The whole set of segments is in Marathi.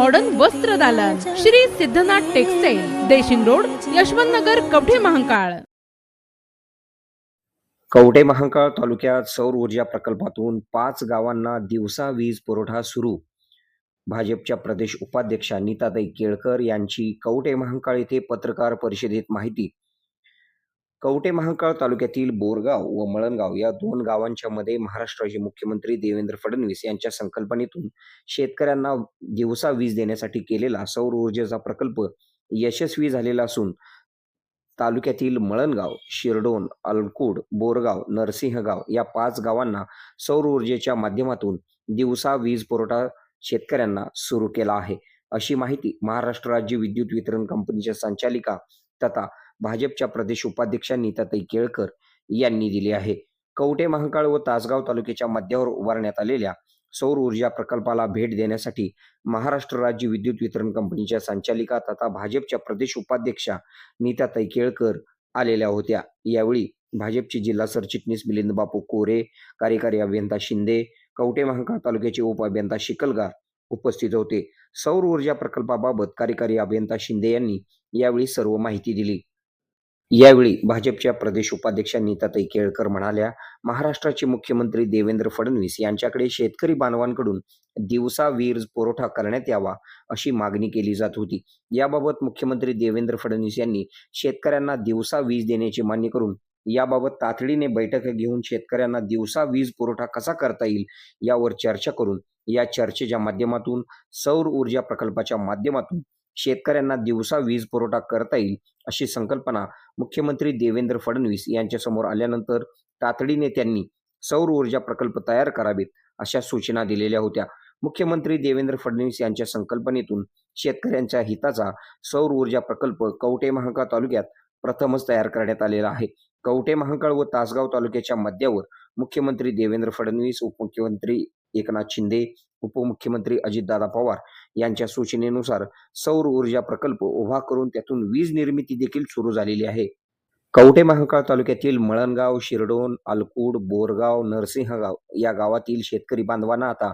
मॉडर्न वस्त्र दालन श्री सिद्धनाथ टेक्सटाईल देशिंग रोड यशवंत नगर कवठे महांकाळ कवठे महांकाळ तालुक्यात सौर ऊर्जा प्रकल्पातून पाच गावांना दिवसा वीज पुरवठा सुरू. भाजपच्या प्रदेश उपाध्यक्षा नीताताई केळकर यांची कवठे महांकाळ येथे पत्रकार परिषदेत माहिती कवटे महांकाळ तालुक्यातील बोरगाव व मळणगाव या दोन गावांच्या मध्ये महाराष्ट्राचे मुख्यमंत्री देवेंद्र फडणवीस यांच्या संकल्पनेतून शेतकऱ्यांना दिवसा वीज देण्यासाठी केलेला सौर ऊर्जेचा प्रकल्प यशस्वी झालेला असून तालुक्यातील मळणगाव शिरडोन अलकुड बोरगाव नरसिंहगाव या पाच गावांना सौर ऊर्जेच्या माध्यमातून दिवसा वीज पुरवठा शेतकऱ्यांना सुरू केला आहे. अशी माहिती महाराष्ट्र राज्य विद्युत वितरण कंपनीच्या संचालिका तथा भाजपच्या प्रदेश उपाध्यक्षा नीताताई केळकर यांनी दिली आहे. कवटे महांकाळ व तासगाव तालुक्याच्या मध्यावर उभारण्यात आलेल्या सौर ऊर्जा प्रकल्पाला भेट देण्यासाठी महाराष्ट्र राज्य विद्युत वितरण कंपनीच्या संचालिका तथा भाजपच्या प्रदेश उपाध्यक्षा नीताताई केळकर आलेल्या होत्या. यावेळी भाजपचे जिल्हा सरचिटणीस मिलिंद बापू कोरे कार्यकारी अभियंता शिंदे कवटे महांकाळ तालुक्याचे उप अभियंता शिकलगार उपस्थित होते. सौर ऊर्जा प्रकल्पाबाबत कार्यकारी अभियंता शिंदे यांनी यावेळी सर्व माहिती दिली. यावेळी भाजपच्या प्रदेश उपाध्यक्षा नीताताई केळकर म्हणाल्या महाराष्ट्राचे मुख्यमंत्री देवेंद्र फडणवीस यांच्याकडे शेतकरी बांधवांकडून दिवसा वीज पुरवठा करण्यात यावा अशी मागणी केली जात होती. याबाबत मुख्यमंत्री देवेंद्र फडणवीस यांनी शेतकऱ्यांना दिवसा वीज देण्याची मान्य करून याबाबत तातडीने बैठक घेऊन शेतकऱ्यांना दिवसा वीज पुरवठा कसा करता येईल यावर चर्चा करून या चर्चेच्या माध्यमातून सौर ऊर्जा प्रकल्पाच्या माध्यमातून शेतकऱ्यांना दिवसा वीज पुरवठा करता येईल अशी संकल्पना मुख्यमंत्री देवेंद्र फडणवीस यांच्यासमोर आल्यानंतर तातडीने त्यांनी सौर ऊर्जा प्रकल्प तयार करावेत अशा सूचना दिलेल्या होत्या. मुख्यमंत्री देवेंद्र फडणवीस यांच्या संकल्पनेतून शेतकऱ्यांच्या हिताचा सौर ऊर्जा प्रकल्प कवटे महांकाळ तालुक्यात प्रथमच तयार करण्यात आलेला आहे. कवटे महाकाळ व तासगाव तालुक्याच्या मध्यावर मुख्यमंत्री देवेंद्र फडणवीस उपमुख्यमंत्री एकनाथ शिंदे उपमुख्यमंत्री अजितदादा पवार यांच्या सूचनेनुसार सौर ऊर्जा प्रकल्प उभा करून त्यातून वीज निर्मिती देखील सुरू झालेली आहे. कवटे महाकाळ तालुक्यातील मळणगाव शिरडोन अलकूड बोरगाव नरसिंहगाव या गावातील शेतकरी बांधवांना आता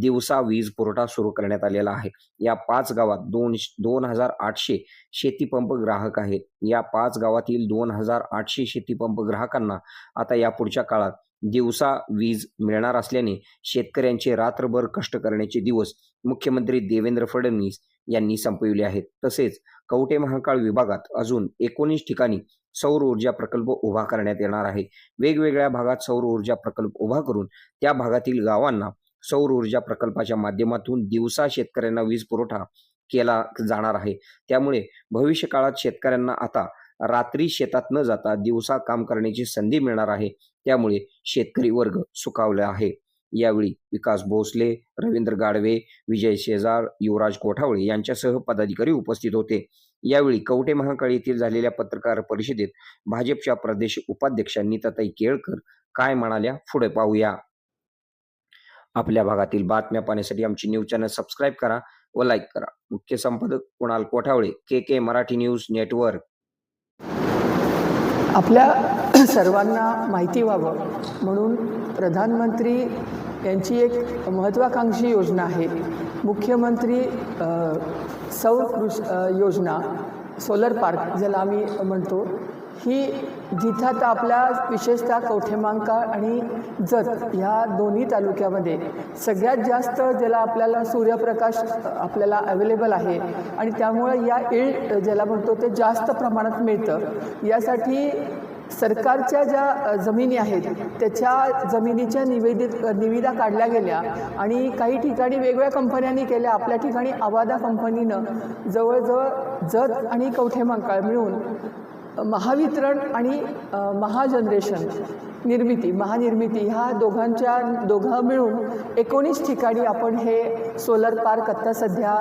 दिवसा वीज पुरवठा सुरू करण्यात आलेला आहे. या पाच गावात दोन दोन हजार आठशे शेतीपंप ग्राहक आहेत. या पाच गावातील दोन हजार आठशे शेतीपंप ग्राहकांना आता या पुढच्या काळात दिवसा वीज मिळणार असल्याने शेतकऱ्यांचे रात्रभर कष्ट करण्याचे दिवस मुख्यमंत्री देवेंद्र फडणवीस यांनी संपविले आहेत. तसेच कवटे महाकाळ विभागात अजून एकोणीस ठिकाणी सौर ऊर्जा प्रकल्प उभा करण्यात येणार आहे. वेगवेगळ्या भागात सौर ऊर्जा प्रकल्प उभा करून त्या भागातील गावांना सौर ऊर्जा प्रकल्पाच्या माध्यमातून दिवसा शेतकऱ्यांना वीज पुरवठा केला जाणार आहे. त्यामुळे भविष्य काळात शेतकऱ्यांना आता रात्री शेतात न जाता दिवसा काम करण्याची संधी मिळणार आहे. त्यामुळे शेतकरी वर्ग सुखावला आहे. यावेळी विकास भोसले रवींद्र गाडवे विजय शेजार युवराज कोठावळे यांच्यासह पदाधिकारी उपस्थित होते. यावेळी कवठे महाकाळ येथील झालेल्या पत्रकार परिषदेत भाजपच्या प्रदेश उपाध्यक्षांनी तताई केळकर काय म्हणाल्या पुढे पाहूया. आपल्या भागातील बातम्या पाहण्यासाठी आमची न्यूज चॅनल सबस्क्राईब करा व लाईक करा. मुख्य संपादक Kunal Kothawale K K Marathi news network. आपल्या सर्वांना माहिती व्हावं. म्हणून प्रधानमंत्री यांची एक महत्त्वाकांक्षी योजना आहे. मुख्यमंत्री सौर कृष योजना सोलर पार्क ज्याला आम्ही म्हणतो. ही जिथं आता आपल्या विशेषतः कवठेमांका आणि जत ह्या दोन्ही तालुक्यामध्ये सगळ्यात जास्त ज्याला आपल्याला सूर्यप्रकाश आपल्याला अवेलेबल आहे आणि त्यामुळं या इल्ड ज्याला म्हणतो ते जास्त प्रमाणात मिळतं. यासाठी सरकारच्या ज्या जमिनी आहेत त्याच्या जमिनीच्या निवेदित निविदा काढल्या गेल्या आणि काही ठिकाणी वेगवेगळ्या कंपन्यांनी केल्या. आपल्या ठिकाणी आवादा कंपनीनं जवळजवळ जत आणि कवठेमांकाळ मिळून महावितरण आणि महाजनरेशन. निर्मिती महानिर्मिती ह्या दोघांच्या दोघं मिळून एकोणीस ठिकाणी आपण हे सोलर पार्क आत्ता सध्या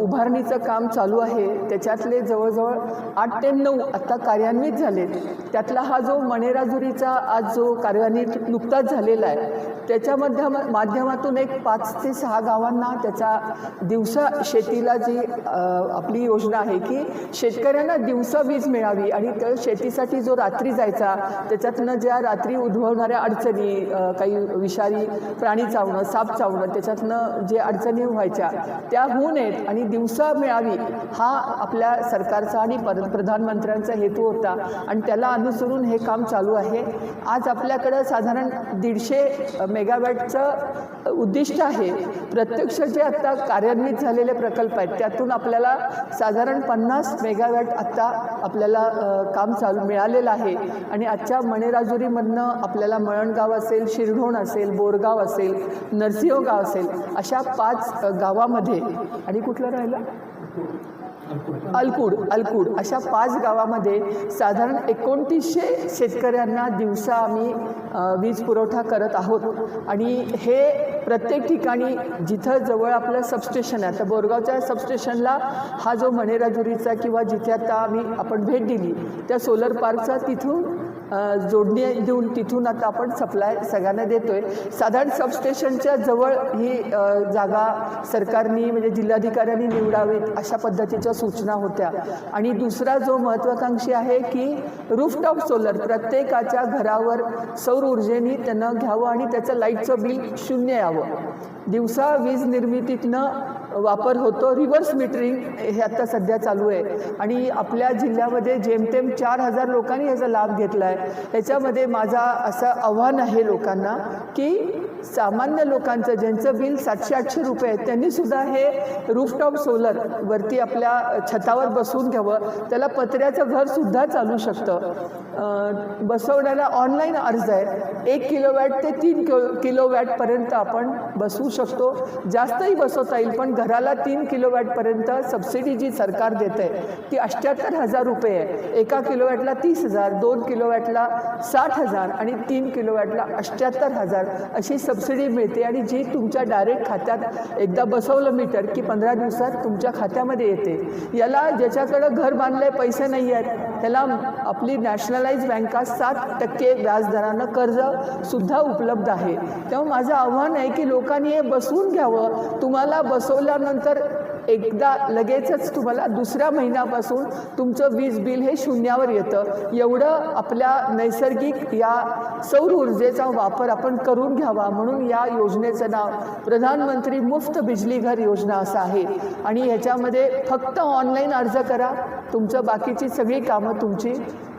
उभारणीचं काम चालू आहे. त्याच्यातले जवळजवळ आठ ते नऊ आत्ता कार्यान्वित झाले त्यातला हा जो मणेराजुरीचा आज जो कार्यान्वित नुकताच झालेला आहे त्याच्यामध्ये माध्यमातून एक पाच ते सहा गावांना त्याचा दिवसा शेतीला जी आपली योजना आहे की शेतकऱ्यांना दिवसा वीज मिळावी आणि त्या शेतीसाठी जो रात्री जायचा त्याच्यातनं ज्या रात्री उद्भवणाऱ्या अडचणी काही विषारी प्राणी चावणं साप चावणं त्याच्यातनं जे अडचणी व्हायच्या त्या होऊ नयेत आणि दिवसा मिळावी हा आपल्या सरकारचा आणि पर प्रधानमंत्र्यांचा हेतू होता. आणि त्याला अनुसरून हे काम चालू आहे. आज आपल्याकडं साधारण दीडशे मेगावॅटचं उद्दिष्ट आहे. प्रत्यक्ष जे आत्ता कार्यान्वित झालेले प्रकल्प आहेत त्यातून आपल्याला साधारण पन्नास मेगावॅट आत्ता आपल्याला काम चालू मिळालेलं आहे. आणि आजच्या मणेराजुरीमधनं आपल्याला मळणगाव असेल शिरढोण असेल बोरगाव असेल नरसिंह गाव असेल अशा पाच गावामध्ये आणि कुठलं राहिलं? अलकूड अलकुड. अशा पाच गावामध्ये साधारण एकोणतीसशे शेतकऱ्यांना दिवसा आम्ही वीज पुरवठा करत आहोत. आणि हे प्रत्येक ठिकाणी जिथं जवळ आपलं सबस्टेशन आहे आता बोरगावच्या सबस्टेशनला हा जो मणेराजुरीचा किंवा जिथे आता आम्ही आपण भेट दिली त्या सोलर पार्कचा तिथून जोडणी देऊन तिथून आता आपण सप्लाय सगळ्यांना देतो आहे साधारण सबस्टेशनच्या जवळ ही जागा सरकारनी म्हणजे जिल्हाधिकाऱ्यांनी निवडावीत अशा पद्धतीच्या सूचना होत्या. आणि दुसरा जो महत्त्वाकांक्षी आहे की रूफटॉप सोलर प्रत्येकाच्या घरावर सौर ऊर्जेनी त्यांना घ्यावं आणि त्याचं लाईटचं बिल शून्य यावं. दिवसा वीज निर्मितीतनं वापर होतो रिव्हर्स मीटरिंग हे आता सध्या चालू आहे. आणि आपल्या जिल्ह्यामध्ये जेमतेम चार हजार लोकांनी याचा लाभ घेतला आहे ह्याच्यामध्ये माझा असं आव्हान आहे लोकांना की सामान्य लोकांचं ज्यांचं बिल सातशे आठशे रुपये आहे त्यांनीसुद्धा हे रूफटॉप सोलर वरती आपल्या छतावर बसवून घ्यावं. त्याला पत्र्याचं घरसुद्धा चालू शकतं. बसवण्याला ऑनलाईन अर्ज आहे एक किलोवॅट ते तीन किलो किलोवॅटपर्यंत आपण बसवू शकतो. जास्तही बसवता येईल पण घराला तीन किलोवॅटपर्यंत सबसिडी जी सरकार देते ती अठ्ठ्याहत्तर हजार रुपये आहे. एका किलोवॅटला तीस हजार दोन किलोवॅटला साठ हजार आणि तीन किलोवॅटला अठ्ठ्याहत्तर हजार अशी सबसिडी मिळते. आणि जी तुमच्या डायरेक्ट खात्यात एकदा बसवलं मीटर की पंधरा दिवसात तुमच्या खात्यामध्ये येते. याला ज्याच्याकडं घर बांधले पैसे नाही आहेत त्याला आपली नॅशनल नॅशनलाइज बँका सात टक्के व्याजदरानं कर्जसुद्धा उपलब्ध आहे. तेव्हा माझं आव्हान आहे की लोकांनी हे बसवून घ्यावं. तुम्हाला बसवल्यानंतर एकदा लगेचच तुम्हाला दुसऱ्या महिन्यापासून तुमचं वीज बिल हे शून्यावर येतं. एवढं आपल्या नैसर्गिक या सौर ऊर्जेचा वापर आपण करून घ्यावा. म्हणून या योजनेचं नाव प्रधानमंत्री मुफ्त बिजली घर योजना असं आहे. आणि ह्याच्यामध्ये फक्त ऑनलाईन अर्ज करा. तुमचं बाकीची सगळी कामं तुमची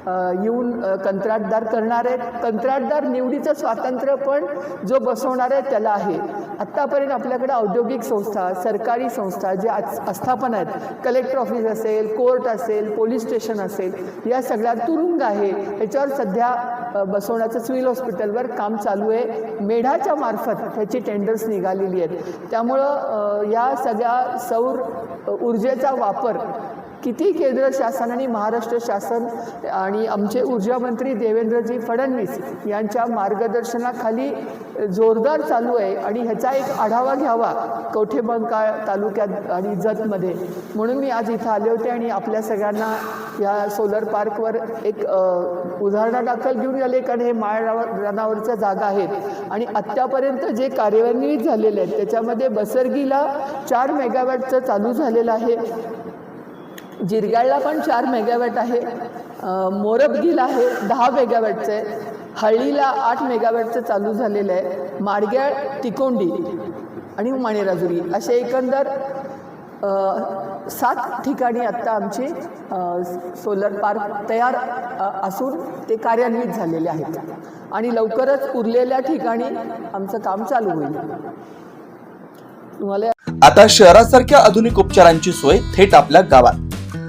येऊन कंत्राटदार करणार आहेत. कंत्राटदार निवडीचं स्वातंत्र्य पण जो बसवणार आहे त्याला आहे. आत्तापर्यंत आपल्याकडे औद्योगिक संस्था सरकारी संस्था जे आस्थापना आस्थापन आहेत कलेक्टर ऑफिस असेल कोर्ट असेल पोलीस स्टेशन असेल या सगळ्या तुरुंग आहे. ह्याच्यावर सध्या बसवण्याचं सिव्हिल हॉस्पिटलवर काम चालू आहे. मेढाच्या मार्फत ह्याची टेंडर्स निघालेली आहेत. त्यामुळं या सगळ्या सौर ऊर्जेचा वापर किती केंद्र शासन आणि महाराष्ट्र शासन आणि आमचे ऊर्जामंत्री देवेंद्रजी फडणवीस यांच्या मार्गदर्शनाखाली जोरदार चालू आहे आणि ह्याचा एक आढावा घ्यावा कवठेबंका तालुक्यात आणि जतमध्ये. म्हणून मी आज इथं आले होते आणि आपल्या सगळ्यांना या सोलर पार्कवर एक अ, उदाहरणादाखल घेऊन आले कारण हे माळ रानावरच्या जागा आहेत आणि आत्तापर्यंत जे कार्यान्वित झालेले आहेत त्याच्यामध्ये बसरगीला चार मेगावॅटचं चालू झालेलं आहे. जिरगाळला पण चार मेगावॅट आहे. मोरबगीला आहे दहा मेगावॅटचं आहे हळीला आठ मेगावॅटचं चालू झालेलं आहे. माडग्याळ तिकोंडी आणि माणेराजुरी असे एकंदर सात ठिकाणी आत्ता आमचे सोलर पार्क तयार असून ते कार्यान्वित झालेले आहेत. आणि लवकरच उरलेल्या ठिकाणी आमचं काम चालू होईल. तुम्हाला आता शहरासारख्या आधुनिक उपचारांची सोय थेट आपल्या गावात.